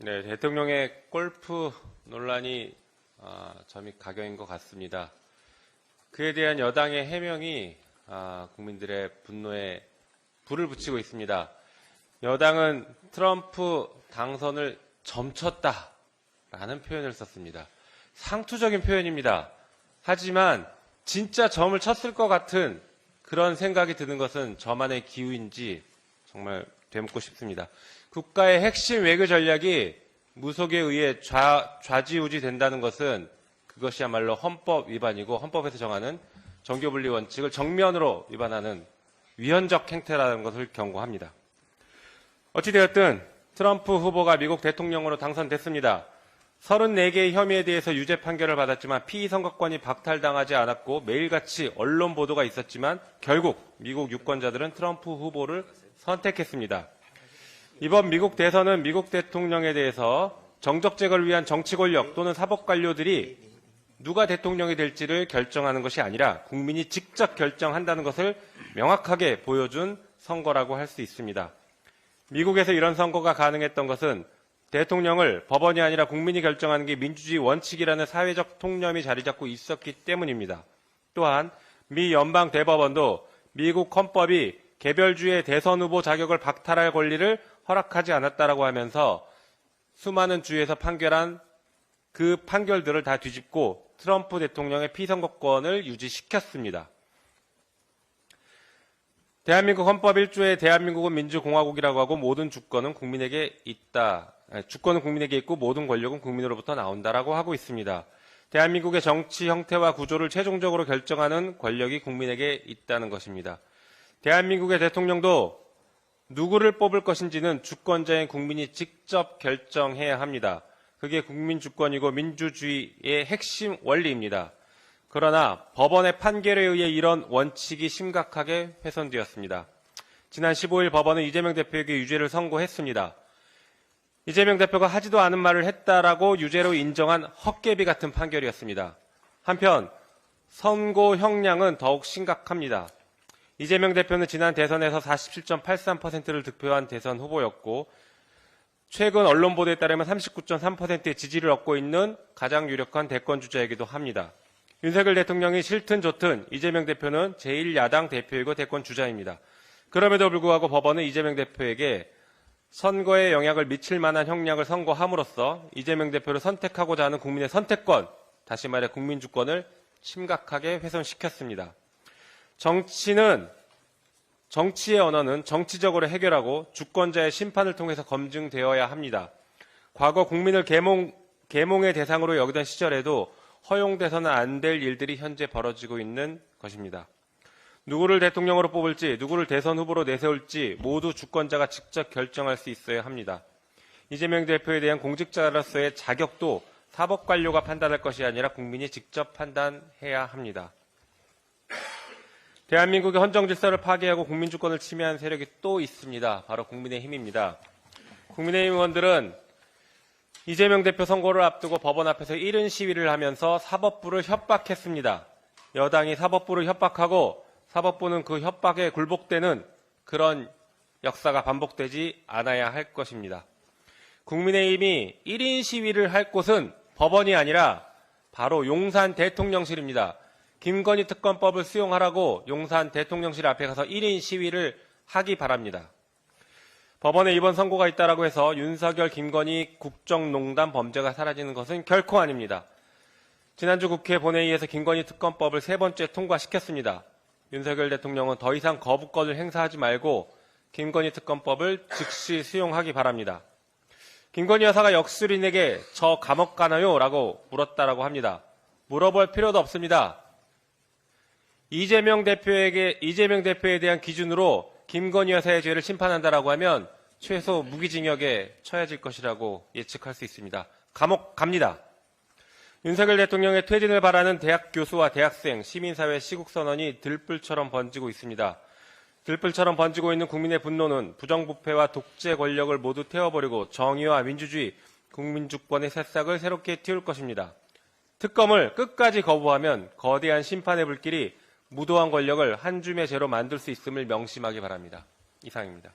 네, 대통령의 골프 논란이 아, 점이 가경인 것 같습니다. 그에 대한 여당의 해명이 아, 국민들의 분노에 불을 붙이고 있습니다. 여당은 트럼프 당선을 점쳤다라는 표현을 썼습니다. 상투적인 표현입니다. 하지만 진짜 점을 쳤을 것 같은 그런 생각이 드는 것은 저만의 기우인지 정말 되묻고 싶습니다. 국가의 핵심 외교 전략이 무속에 의해 좌, 좌지우지 된다는 것은 그것이야말로 헌법 위반이고 헌법에서 정하는 정교분리 원칙을 정면으로 위반하는 위헌적 행태라는 것을 경고합니다. 어찌되었든 트럼프 후보가 미국 대통령으로 당선됐습니다. 34개의 혐의에 대해서 유죄 판결을 받았지만 피의 선거권이 박탈당하지 않았고 매일같이 언론 보도가 있었지만 결국 미국 유권자들은 트럼프 후보를 선택했습니다. 이번 미국 대선은 미국 대통령에 대해서 정적 제거를 위한 정치 권력 또는 사법 관료들이 누가 대통령이 될지를 결정하는 것이 아니라 국민이 직접 결정한다는 것을 명확하게 보여준 선거라고 할 수 있습니다. 미국에서 이런 선거가 가능했던 것은 대통령을 법원이 아니라 국민이 결정하는 게 민주주의 원칙이라는 사회적 통념이 자리 잡고 있었기 때문입니다. 또한 미 연방 대법원도 미국 헌법이 개별주의 대선 후보 자격을 박탈할 권리를 허락하지 않았다라고 하면서 수많은 주에서 판결한 그 판결들을 다 뒤집고 트럼프 대통령의 피선거권을 유지시켰습니다. 대한민국 헌법 1조에 대한민국은 민주공화국이라고 하고 모든 주권은 국민에게 있다. 아니, 주권은 국민에게 있고 모든 권력은 국민으로부터 나온다라고 하고 있습니다. 대한민국의 정치 형태와 구조를 최종적으로 결정하는 권력이 국민에게 있다는 것입니다. 대한민국의 대통령도 누구를 뽑을 것인지는 주권자인 국민이 직접 결정해야 합니다. 그게 국민 주권이고 민주주의의 핵심 원리입니다. 그러나 법원의 판결에 의해 이런 원칙이 심각하게 훼손되었습니다. 지난 15일 법원은 이재명 대표에게 유죄를 선고했습니다. 이재명 대표가 하지도 않은 말을 했다라고 유죄로 인정한 헛개비 같은 판결이었습니다. 한편 선고 형량은 더욱 심각합니다. 이재명 대표는 지난 대선에서 47.83%를 득표한 대선 후보였고 최근 언론 보도에 따르면 39.3%의 지지를 얻고 있는 가장 유력한 대권 주자이기도 합니다. 윤석열 대통령이 싫든 좋든 이재명 대표는 제1야당 대표이고 대권 주자입니다. 그럼에도 불구하고 법원은 이재명 대표에게 선거에 영향을 미칠 만한 형량을 선고함으로써 이재명 대표를 선택하고자 하는 국민의 선택권, 다시 말해 국민 주권을 심각하게 훼손시켰습니다. 정치는 정치의 언어는 정치적으로 해결하고 주권자의 심판을 통해서 검증되어야 합니다. 과거 국민을 계몽, 계몽의 대상으로 여기던 시절에도 허용돼서는 안 될 일들이 현재 벌어지고 있는 것입니다. 누구를 대통령으로 뽑을지, 누구를 대선 후보로 내세울지 모두 주권자가 직접 결정할 수 있어야 합니다. 이재명 대표에 대한 공직자로서의 자격도 사법관료가 판단할 것이 아니라 국민이 직접 판단해야 합니다. 대한민국의 헌정 질서를 파괴하고 국민 주권을 침해한 세력이 또 있습니다. 바로 국민의힘입니다. 국민의힘 의원들은 이재명 대표 선거를 앞두고 법원 앞에서 이른 시위를 하면서 사법부를 협박했습니다. 여당이 사법부를 협박하고 사법부는 그 협박에 굴복되는 그런 역사가 반복되지 않아야 할 것입니다. 국민의힘이 1인 시위를 할 곳은 법원이 아니라 바로 용산 대통령실입니다. 김건희 특검법을 수용하라고 용산 대통령실 앞에 가서 1인 시위를 하기 바랍니다. 법원에 이번 선고가 있다라고 해서 윤석열, 김건희 국정농단 범죄가 사라지는 것은 결코 아닙니다. 지난주 국회 본회의에서 김건희 특검법을 세 번째 통과시켰습니다. 윤석열 대통령은 더 이상 거부권을 행사하지 말고 김건희 특검법을 즉시 수용하기 바랍니다. 김건희 여사가 역술인에게 저 감옥 가나요? 라고 물었다라고 합니다. 물어볼 필요도 없습니다. 이재명 대표에게 이재명 대표에 대한 기준으로 김건희 여사의 죄를 심판한다라고 하면 최소 무기징역에 처해질 것이라고 예측할 수 있습니다. 감옥 갑니다. 윤석열 대통령의 퇴진을 바라는 대학 교수와 대학생, 시민사회 시국선언이 들불처럼 번지고 있습니다. 들불처럼 번지고 있는 국민의 분노는 부정부패와 독재 권력을 모두 태워버리고 정의와 민주주의, 국민주권의 새싹을 새롭게 틔울 것입니다. 특검을 끝까지 거부하면 거대한 심판의 불길이 무도한 권력을 한 줌의 죄로 만들 수 있음을 명심하기 바랍니다. 이상입니다.